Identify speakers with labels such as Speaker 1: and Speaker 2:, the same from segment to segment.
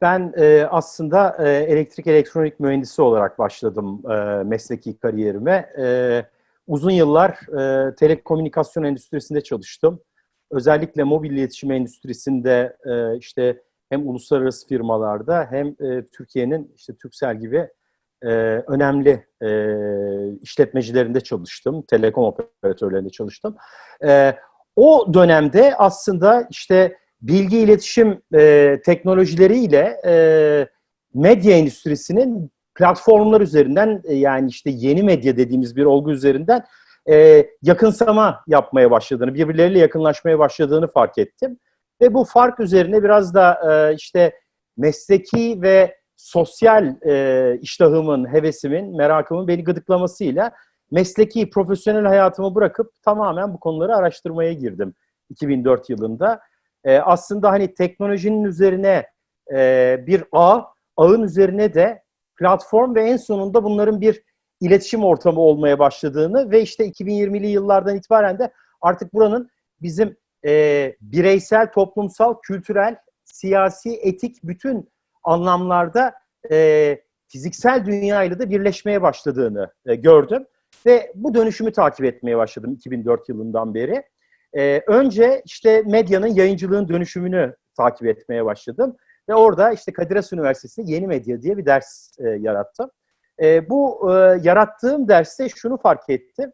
Speaker 1: Ben e, aslında e, elektrik elektronik mühendisi olarak başladım e, mesleki kariyerime. E, uzun yıllar e, telekomünikasyon endüstrisinde çalıştım. Özellikle mobil iletişim endüstrisinde e, işte hem uluslararası firmalarda hem e, Türkiye'nin işte Turkcell gibi e, önemli e, işletmecilerinde çalıştım. Telekom operatörlerinde çalıştım. E, o dönemde aslında işte bilgi iletişim e, teknolojileriyle e, medya endüstrisinin platformlar üzerinden e, yani işte yeni medya dediğimiz bir olgu üzerinden e, yakınsama yapmaya başladığını, birbirleriyle yakınlaşmaya başladığını fark ettim. Ve bu fark üzerine biraz da e, işte mesleki ve sosyal e, iştahımın, hevesimin, merakımın beni gıdıklamasıyla mesleki, profesyonel hayatımı bırakıp tamamen bu konuları araştırmaya girdim 2004 yılında. E, aslında hani teknolojinin üzerine e, bir ağ, ağın üzerine de platform ve en sonunda bunların bir iletişim ortamı olmaya başladığını ve işte 2020'li yıllardan itibaren de artık buranın bizim e, bireysel, toplumsal, kültürel, siyasi, etik bütün anlamlarda e, fiziksel dünyayla da birleşmeye başladığını e, gördüm. Ve bu dönüşümü takip etmeye başladım 2004 yılından beri. E, önce işte medyanın, yayıncılığın dönüşümünü takip etmeye başladım. Ve orada işte Kadir Has Üniversitesi'nde yeni medya diye bir ders e, yarattım. E, bu e, yarattığım derste şunu fark ettim.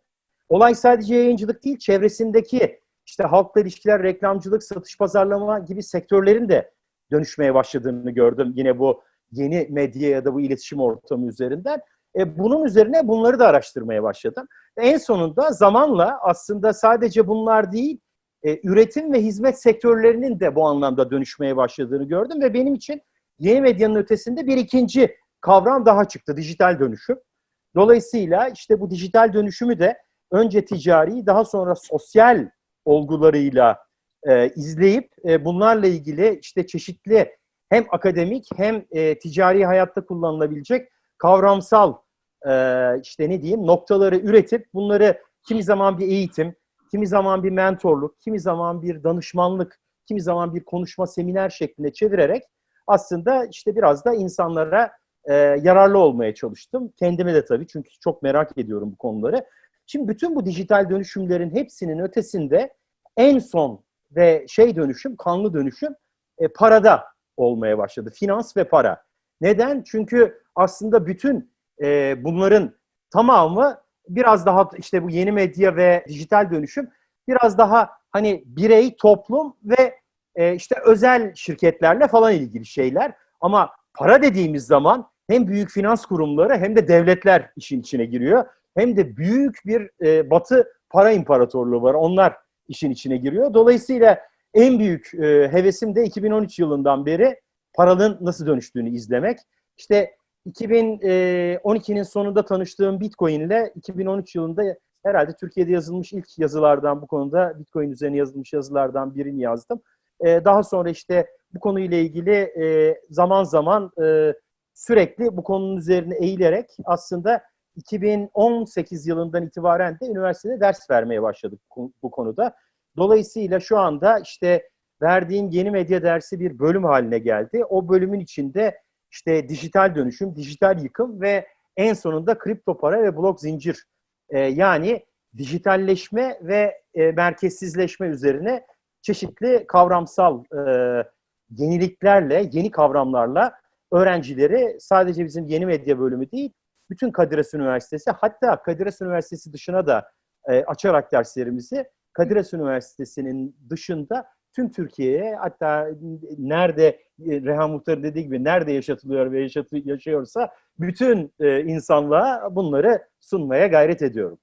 Speaker 1: Olay sadece yayıncılık değil, çevresindeki işte halkla ilişkiler, reklamcılık, satış pazarlama gibi sektörlerin de dönüşmeye başladığını gördüm. Yine bu yeni medya ya da bu iletişim ortamı üzerinden. E, bunun üzerine bunları da araştırmaya başladım. En sonunda zamanla aslında sadece bunlar değil, e, üretim ve hizmet sektörlerinin de bu anlamda dönüşmeye başladığını gördüm ve benim için yeni medyanın ötesinde bir ikinci kavram daha çıktı, dijital dönüşüm. Dolayısıyla işte bu dijital dönüşümü de önce ticari, daha sonra sosyal olgularıyla e, izleyip e, bunlarla ilgili işte çeşitli hem akademik hem e, ticari hayatta kullanılabilecek kavramsal işte ne diyeyim noktaları üretip bunları kimi zaman bir eğitim, kimi zaman bir mentorluk, kimi zaman bir danışmanlık, kimi zaman bir konuşma seminer şeklinde çevirerek aslında işte biraz da insanlara e, yararlı olmaya çalıştım. Kendime de tabii çünkü çok merak ediyorum bu konuları. Şimdi bütün bu dijital dönüşümlerin hepsinin ötesinde en son ve şey dönüşüm, kanlı dönüşüm e, parada olmaya başladı. Finans ve para. Neden? Çünkü aslında bütün e, bunların tamamı biraz daha işte bu yeni medya ve dijital dönüşüm biraz daha hani birey, toplum ve e, işte özel şirketlerle falan ilgili şeyler. Ama para dediğimiz zaman hem büyük finans kurumları hem de devletler işin içine giriyor. Hem de büyük bir e, batı para imparatorluğu var. Onlar işin içine giriyor. Dolayısıyla en büyük e, hevesim de 2013 yılından beri paranın nasıl dönüştüğünü izlemek. İşte 2012'nin sonunda tanıştığım Bitcoin ile 2013 yılında herhalde Türkiye'de yazılmış ilk yazılardan bu konuda Bitcoin üzerine yazılmış yazılardan birini yazdım. E, daha sonra işte bu konuyla ilgili e, zaman zaman e, sürekli bu konunun üzerine eğilerek aslında 2018 yılından itibaren de üniversitede ders vermeye başladık bu konuda. Dolayısıyla şu anda işte verdiğim yeni medya dersi bir bölüm haline geldi. O bölümün içinde işte dijital dönüşüm, dijital yıkım ve en sonunda kripto para ve blok zincir. E, yani dijitalleşme ve e, merkezsizleşme üzerine çeşitli kavramsal e, yeniliklerle, yeni kavramlarla öğrencileri sadece bizim yeni medya bölümü değil, bütün Kadir Has Üniversitesi hatta Kadir Has Üniversitesi dışına da e, açarak derslerimizi Kadir Has Üniversitesi'nin dışında tüm Türkiye'ye hatta nerede e, Reha Muhtar dediği gibi nerede yaşatılıyor ve yaşatı, yaşıyorsa bütün e, insanlığa bunları sunmaya gayret ediyorum.